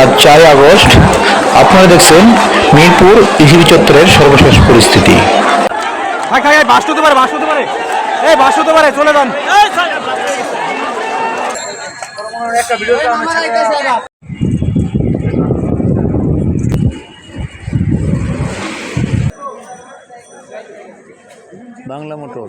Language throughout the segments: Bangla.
আজ চারই আগস্ট আপনারা দেখছেন মিরপুর ইসিবি চত্বরের সর্বশেষ পরিস্থিতি। খাই খাই বাস হতে পারে বাস হতে পারে। এই বাস হতে পারে চলে যান। বাংলা মোটর।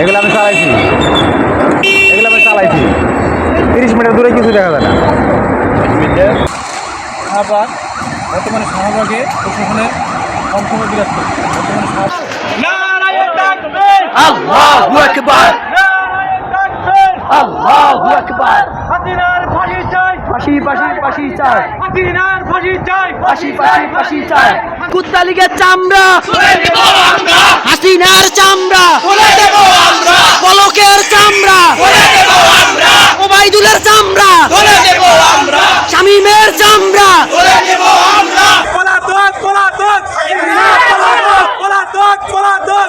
এগুলো আমি চালাইছি। এগুলো আমি চালাইছি। তিরিশ মিটার দূরে কিছু দেখা যায় না। শাহবাগ বর্তমানে শাহবাগে প্রশাসনের কম সময় বিরাজ করছে। বর্তমানে আল্লাহু আকবার আল্লাহু আকবার! হাসিনার ফাঁসি চাই ফাঁসি ফাঁসি ফাঁসি চাই। হাসিনার ফাঁসি চাই ফাঁসি ফাঁসি ফাঁসি চাই। কুত্তালিগের চামড়া। হাসিনার চামড়া। পলকের চামড়া। ওবাইদুলের চামড়া শামিমের চামড়া পলাতক পলাতক পলাতক পলাতক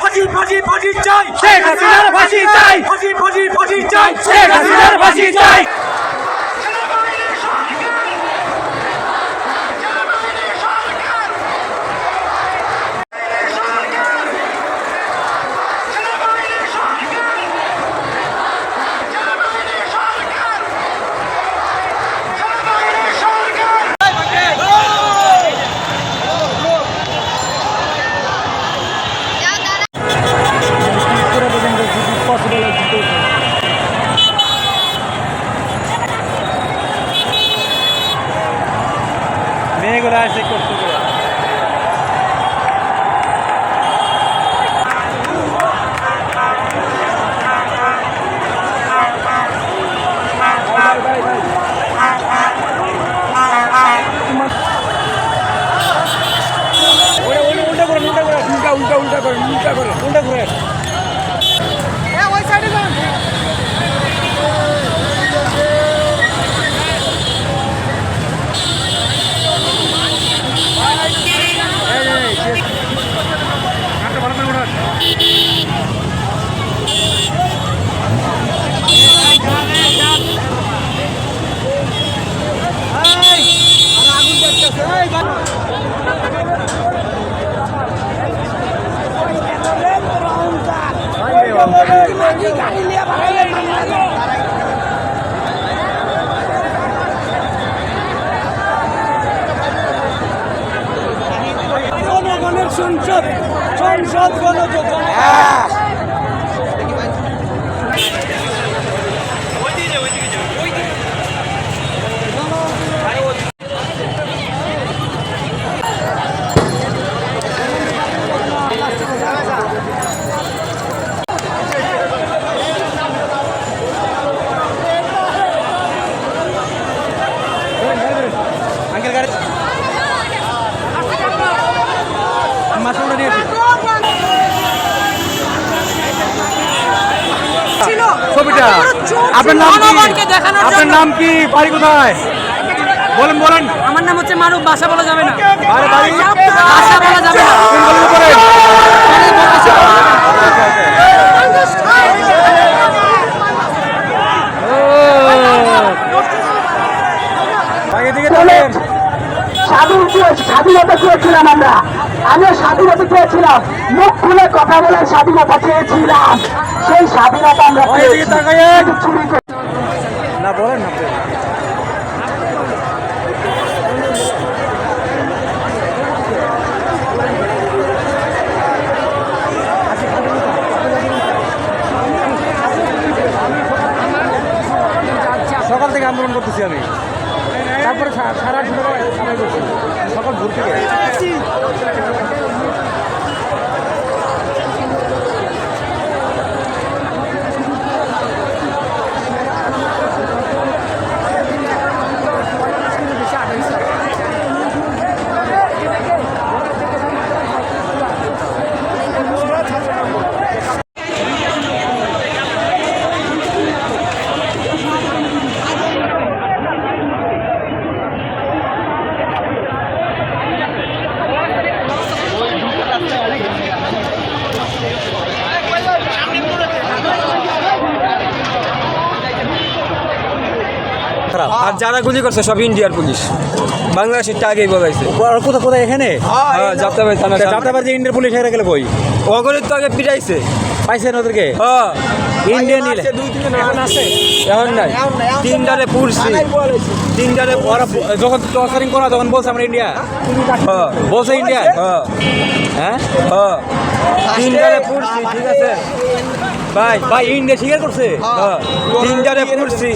ফাঁসি ফাঁসি ফাঁসি চাই শেখ হাসিনার ফাঁসি চাই ফাঁসি ফাঁসি ফাঁসি চাই শেখ হাসিনার ফাঁসি চাই। সংসদ সংসদ গণযোজনা ছবিটা আপনার নাম কি? আপনার নাম কি? বাড়ি কোথায়? বলেন বলেন। আমার নাম হচ্ছে মারুফ বাসা বলা যাবে না। বাড়ি বাসা বলা যাবে না। স্বাধীনতা চেয়েছিলাম আমরা। আমিও স্বাধীনতা চেয়েছিলাম। মুখ খুলে কথা বলার স্বাধীনতা চেয়েছিলাম। সেই স্বাধীনতা আমরা চুরি করে। না বলেন না সকাল থেকে আন্দোলন করতেছি আমি। তারপরে সারা সকাল ভোর থেকে। আর যারা গুলি করছে সব ইন্ডিয়ার পুলিশ বাংলাদেশের আগেই বলাইছে কোথায় কোথায় এখানে হ্যাঁ যাত্রাবাড়ি থানা যাত্রাবাদ যে ইন্ডিয়ান পুলিশ হেরে গেলে কই অগরিত তো আগে পিটাইছে পাইছেন ওদেরকে হ্যাঁ ইন্ডিয়ান নিলে এখন নাই তিনটারে পুরছি তিনটারে ওরা যখন টর্চারিং করা তখন বলছে আমরা ইন্ডিয়া হ্যাঁ বলছে ইন্ডিয়া হ্যাঁ হ্যাঁ হ্যাঁ তিনটারে পুরছি ঠিক আছে ভাই ভাই ইন্ডিয়া স্বীকার করছে হ্যাঁ তিনটারে পুরছি